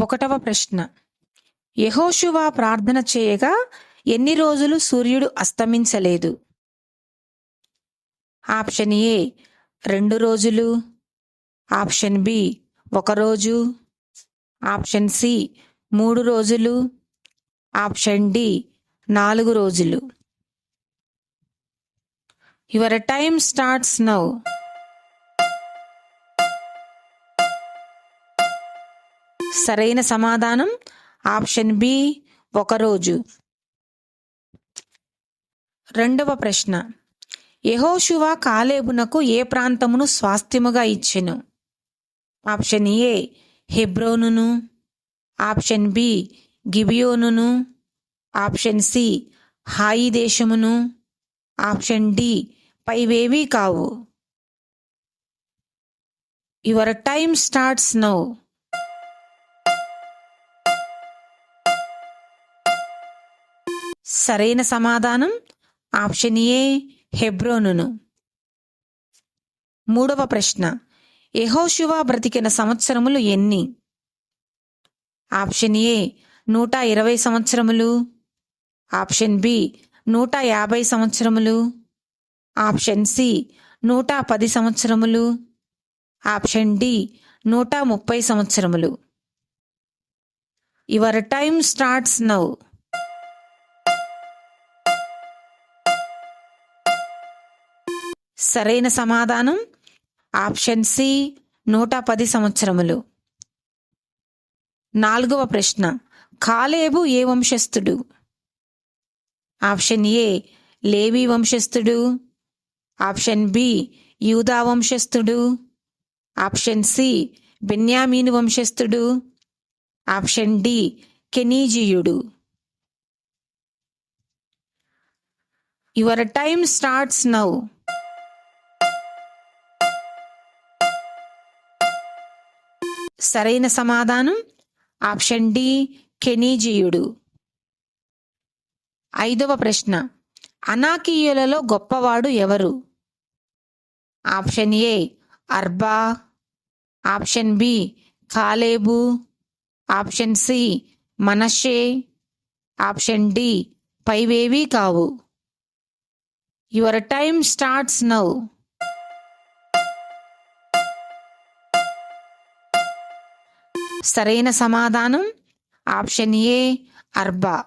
ఒకటవ ప్రశ్న. యెహోషువ ప్రార్థన చేయగా ఎన్ని రోజులు సూర్యుడు అస్తమించలేదు? ఆప్షన్ ఏ రెండు రోజులు. ఆప్షన్ బి ఒక రోజు. ఆప్షన్ సి మూడు రోజులు. ఆప్షన్ డి నాలుగు రోజులు. Your time starts now. సరైన సమాధానం? ఆప్షన్ బి ఒక రోజు. రెండవ ప్రశ్న. యహోశువ కాలేబునకు ఏ ప్రాంతమును స్వాస్థ్యముగా ఇచ్చెను? ఆప్షన్ ఏ హెబ్రోనును. ఆప్షన్ బి గిబియోనును. ఆప్షన్ సి హాయి దేశమును. ఆప్షన్ డి పైవేవీ కావు. యువర్ టైమ్ స్టార్ట్స్ నౌ సరైన సమాధానం ఆప్షన్ ఏ హెబ్రోనును. మూడవ ప్రశ్న యహోశివ బ్రతికిన సంవత్సరములు ఎన్ని? ఆప్షన్ ఏ నూట ఇరవై సంవత్సరములు. ఆప్షన్ బి నూట యాభై సంవత్సరములు. ఆప్షన్ సి నూట పది సంవత్సరములు. ఆప్షన్ డి నూట ముప్పై సంవత్సరములు. యువర్ టైమ్ స్టార్ట్స్ నౌ సరైన సమాధానం? ఆప్షన్ సి నూట పది సంవత్సరములు. నాలుగవ ప్రశ్న కాలేబు ఏ వంశస్థుడు? ఆప్షన్ ఏ లేవి వంశస్థుడు. ఆప్షన్ బి యూదా వంశస్థుడు. ఆప్షన్ సి బెన్యామీను వంశస్థుడు. ఆప్షన్ డి కెనీజీయుడు. యువర్ టైమ్ స్టార్ట్స్ నౌ సరైన సమాధానం? ఆప్షన్ డి కెనీజీయుడు ఐదవ ప్రశ్న. అనాకీయులలో గొప్పవాడు ఎవరు? Option A Arba. Option B Caleb. Option C Manasseh option D పైవేవీ కావు. Your time starts now. సరైన సమాధానం. Option A Arba.